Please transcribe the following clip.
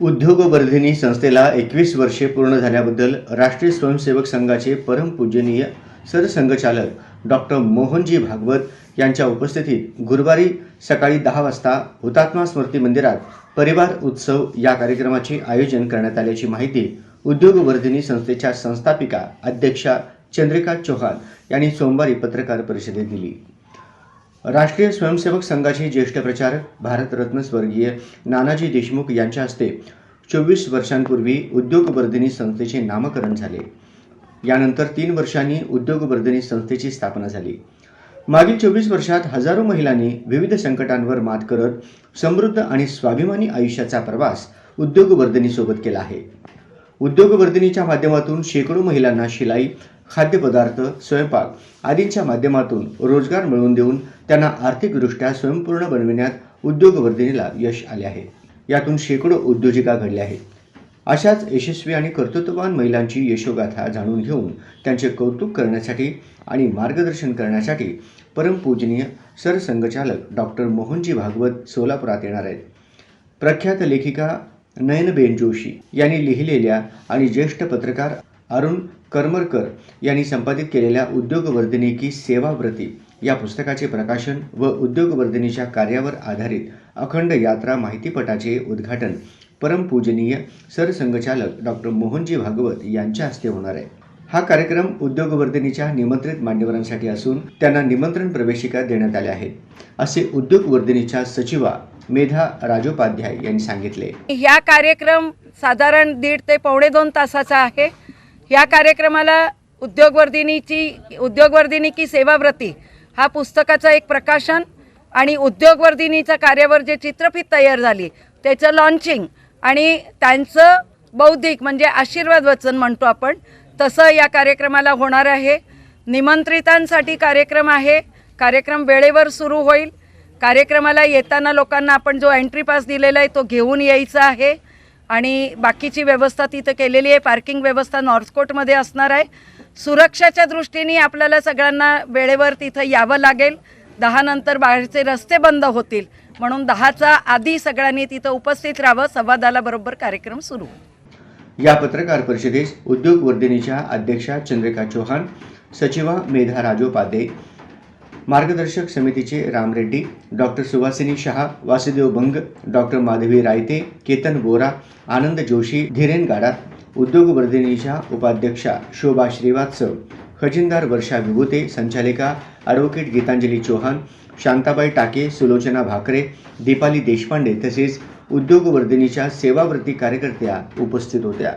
उद्योगवर्धिनी संस्थेला एकवीस वर्षे पूर्ण झाल्याबद्दल राष्ट्रीय स्वयंसेवक संघाचे परमपूजनीय सरसंघचालक डॉक्टर मोहनजी भागवत यांच्या उपस्थितीत गुरुवारी सकाळी दहा वाजता हुतात्मा स्मृती मंदिरात परिवार उत्सव या कार्यक्रमाचे आयोजन करण्यात आल्याची माहिती उद्योगवर्धिनी संस्थेच्या संस्थापिका अध्यक्षा चंद्रिका चौहान यांनी सोमवारी पत्रकार परिषदेत दिली. राष्ट्रीय स्वयंसेवक संघाचे ज्येष्ठ प्रचारक भारतरत्न स्वर्गीय नानाजी देशमुख यांच्या हस्ते चोवीस वर्षांपूर्वी उद्योगवर्धिनी संस्थेचे नामकरण झाले. यानंतर तीन वर्षांनी उद्योगवर्धिनी संस्थेची स्थापना झाली. मागील चोवीस वर्षात हजारो महिलांनी विविध संकटांवर मात करत समृद्ध आणि स्वाभिमानी आयुष्याचा प्रवास उद्योगवर्धिनीसोबत केला आहे. उद्योगवर्धिनीच्या माध्यमातून शेकडो महिलांना शिलाई खाद्यपदार्थ स्वयंपाक आदींच्या माध्यमातून रोजगार मिळवून देऊन त्यांना आर्थिकदृष्ट्या स्वयंपूर्ण बनविण्यात उद्योगवर्धिनीला यश आले आहे. यातून शेकडो उद्योजिका घडल्या आहेत. अशाच यशस्वी आणि कर्तृत्ववान महिलांची यशोगाथा जाणून घेऊन त्यांचे कौतुक करण्यासाठी आणि मार्गदर्शन करण्यासाठी परमपूजनीय सरसंघचालक डॉक्टर मोहनजी भागवत सोलापुरात येणार आहेत. प्रख्यात लेखिका नयनबेन जोशी यांनी लिहिलेल्या आणि ज्येष्ठ पत्रकार अरुण करमरकर यांनी संपादित केलेल्या उद्योगवर्धिनी की सेवाव्रती या पुस्तकाचे प्रकाशन व उद्योगवर्धिनीच्या कार्यावर आधारित अखंड यात्रा माहितीपटाचे उद्घाटन परमपूजनीय सरसंघचालक डॉक्टर मोहनजी भागवत यांच्या हस्ते होणार आहे. हा कार्यक्रम उद्योगवर्धिनीच्या निमंत्रित मान्यवरांसाठी असून त्यांना निमंत्रण प्रवेशिका देण्यात आल्या आहेत. असे उद्योगवर्धिनीच्या सचिवा मेधा राजोपाध्याय यांनी सांगितले. या कार्यक्रम साधारण दीड ते पावणे दोन तासाचा आहे. या कार्यक्रमाला उद्योगवर्धिनीची उद्योगवर्धिनी की सेवाव्रती हा पुस्तकाचं एक प्रकाशन आणि उद्योगवर्धिनीच्या कार्यावर जे चित्रफित तयार झाली त्याचं लॉन्चिंग आणि त्यांचं बौद्धिक म्हणजे आशीर्वाद वचन म्हणतो आपण तसं या कार्यक्रमाला होणार आहे. निमंत्रितांसाठी कार्यक्रम आहे. कार्यक्रम वेळेवर सुरू होईल. कार्यक्रमाला येताना लोकांना आपण जो एंट्री पास दिलेला आहे तो घेऊन यायचा आहे. आणि बाकीची व्यवस्था तिथं केलेली आहे. पार्किंग व्यवस्था नॉर्थकोटमध्ये असणार आहे. सुरक्षाच्या दृष्टीने आपल्याला सगळ्यांना वेळेवर तिथं यावं लागेल. दहा नंतर बाहेरचे रस्ते बंद होतील. म्हणून दहाचा आधी सगळ्यांनी तिथं उपस्थित राहावं. संवादाला बरोबर कार्यक्रम सुरू या पत्रकार परिषदेस उद्योगवर्धिनीच्या अध्यक्षा चंद्रिका चौहान सचिवा मेधा राजोपाध्ये मार्गदर्शक समितीचे रामरेड्डी डॉक्टर सुवासिनी शहा वासुदेव बंग डॉक्टर माधवी रायते केतन बोरा आनंद जोशी धीरेन गाडा उद्योगवर्धिनीच्या उपाध्यक्षा शोभा श्रीवास्तव खजिनदार वर्षा विभूते संचालिका ॲडव्होकेट गीतांजली चौहान शांताबाई टाके सुलोचना भाकरे दीपाली देशपांडे तसेच उद्योगवर्धिनीच्या सेवाव्रती कार्यकर्त्या उपस्थित होत्या.